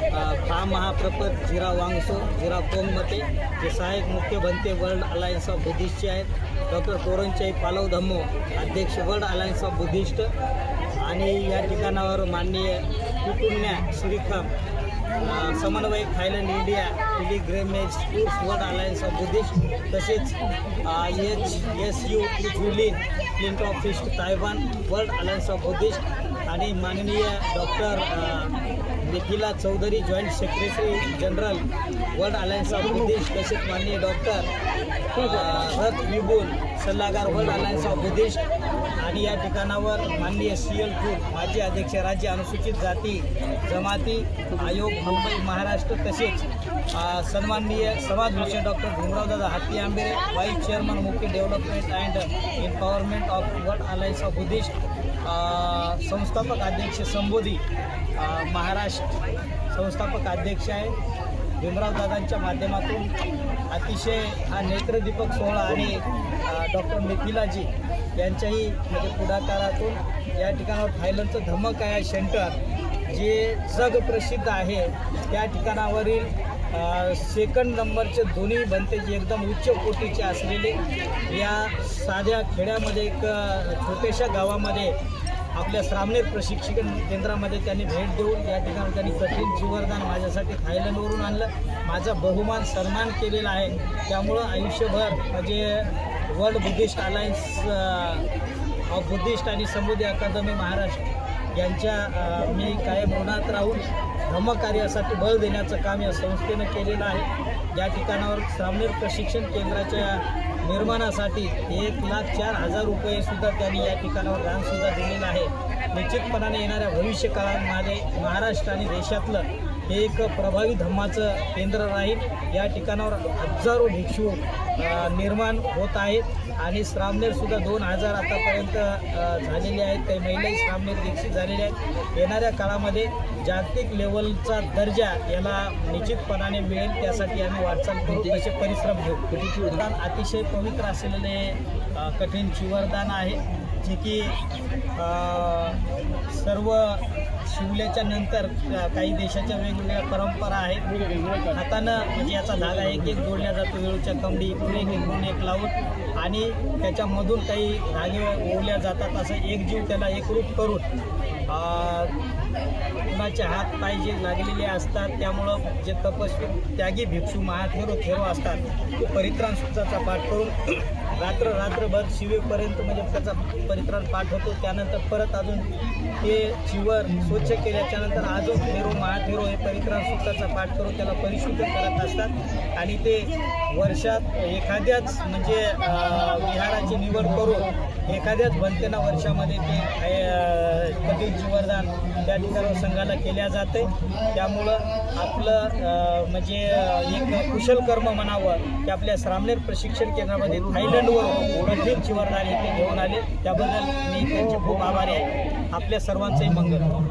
खा महाप्रपत जिरा वांगसो जिरा कोंगमते जे सहाय्यक मुख्य बनते वर्ल्ड अलायन्स ऑफ बुद्धिस्टचे आहेत. डॉक्टर तोरणचाई पालव धम्मो अध्यक्ष वर्ल्ड अलायन्स ऑफ बुद्धिस्ट. आणि या ठिकाणावर माननीय कुटुंब्या श्रीखम समन्वयक Thailand India pilgrimage tours world alliance of Buddhist तसेच एच एस यू जुलिन क्लिंट ऑफ fist Taiwan world alliance of Buddhist. आणि माननीय doctor Nikhila Chaudhary joint secretary general world alliance of Buddhist तसेच माननीय डॉक्टर रथ विबुल सल्लागार वर्ल्ड अलायन्स ऑफ बुद्धिस्ट आणि या ठिकाणावर माननीय सी एल खूप माजी अध्यक्ष राज्य अनुसूचित जाती जमाती आयोग मुंबई महाराष्ट्र तसेच सन्माननीय समाजभूषण डॉक्टर भीमरावदादा हत्ती आंबेरे व्हाईस चेअरमन मुख्य development and empowerment of world alliance of Buddhist संस्था संस्थापक अध्यक्ष संबोधी महाराष्ट्र संस्थापक अध्यक्ष आहे. भीमराव दादांच्या माध्यमातून अतिशय हा नेत्रदीपक सोहळा आणि डॉक्टर मिथिलाजी यांच्याही म्हणजे पुढाकारातून या ठिकाणावर थायलंडचं धम्मकाया सेंटर जे जगप्रसिद्ध आहे. त्या ठिकाणावरील सेकंड नंबरचे दोन्ही बनते जे एकदम उच्च कोटीचे असलेले या साध्या खेड्यामध्ये एक छोट्याशा गावामध्ये आपल्या श्रामनेर प्रशिक्षण केंद्रामध्ये त्यांनी भेट देऊन या ठिकाणी त्यांनी कठीण जीवरदान माझ्यासाठी थायलंडवरून आणलं. माझा बहुमान सन्मान केलेला आहे. त्यामुळं आयुष्यभर म्हणजे world Buddhist alliance of Buddhist आणि समुदी अकादमी महाराष्ट्र यांच्या मी कायम ऋणात राहून धम्मकार्यासाठी बळ देण्याचं काम या संस्थेनं केलेलं आहे. या ठिकाणावर श्रामनेर प्रशिक्षण केंद्राच्या निर्माणासाठी एक लाख चार हजार रुपयेसुद्धा त्यांनी या ठिकाणावर दानसुद्धा दिलेलं आहे. निश्चितपणाने येणाऱ्या भविष्य काळामध्ये महाराष्ट्र आणि देशातलं हे एक प्रभावी धम्माचं केंद्र राहील. या ठिकाणावर हजारो भिक्षू निर्माण होत आहेत आणि श्रामनेरसुद्धा दोन हजार आतापर्यंत झालेले आहेत. काही महिलाही श्रामनेर दीक्षित झालेल्या आहेत. येणाऱ्या काळामध्ये जागतिक लेवलचा दर्जा याला निश्चितपणाने मिळेल. त्यासाठी आम्ही वाटचाल करू तसे परिश्रम घेऊ? कठीण वरदान अतिशय पवित्र असलेले कठीण चिवरदान आहे जे की सर्व शिवल्याच्या नंतर काही देशाच्या वेगवेगळ्या परंपरा आहेत. हातानं म्हणजे याचा धागा एक एक जोडला जातो वेळूच्या कंबडी इकडून एक इकडून एक लावून आणि त्याच्यामधून काही धागे ओवल्या जातात असं एक जीव त्याला एकरूप करून कुणाचे हात पाय जे लागलेले असतात त्यामुळं जे तपस्वी त्यागी भिक्षू महाथेरो थेरो असतात ते परित्राण सूत्राचा पाठ करून रात्र रात्रभर शिवेपर्यंत म्हणजे त्याचा परित्राण पाठ होतो. त्यानंतर परत अजून ते चिवर स्वच्छ केल्याच्यानंतर अजून थेरो महाथेरो हे परित्राण सूत्राचा पाठ करून त्याला परिशुद्ध करत असतात. आणि ते वर्षात एखाद्याच म्हणजे विहाराची निवड करून एखाद्याच बनतेना वर्षामध्ये ते अं, कठीण जीवरदान त्या ठिकाणी संघाला केल्या जाते त्यामुळं आपलं म्हणजे एक कुशल कर्म म्हणावं की आपल्या श्रामनेर प्रशिक्षण केंद्रामध्ये थायलंडवरून कठीण जीवरदान इथे घेऊन आले. त्याबद्दल मी त्यांचे खूप आभारी आहे. आपल्या सर्वांचंही मंगल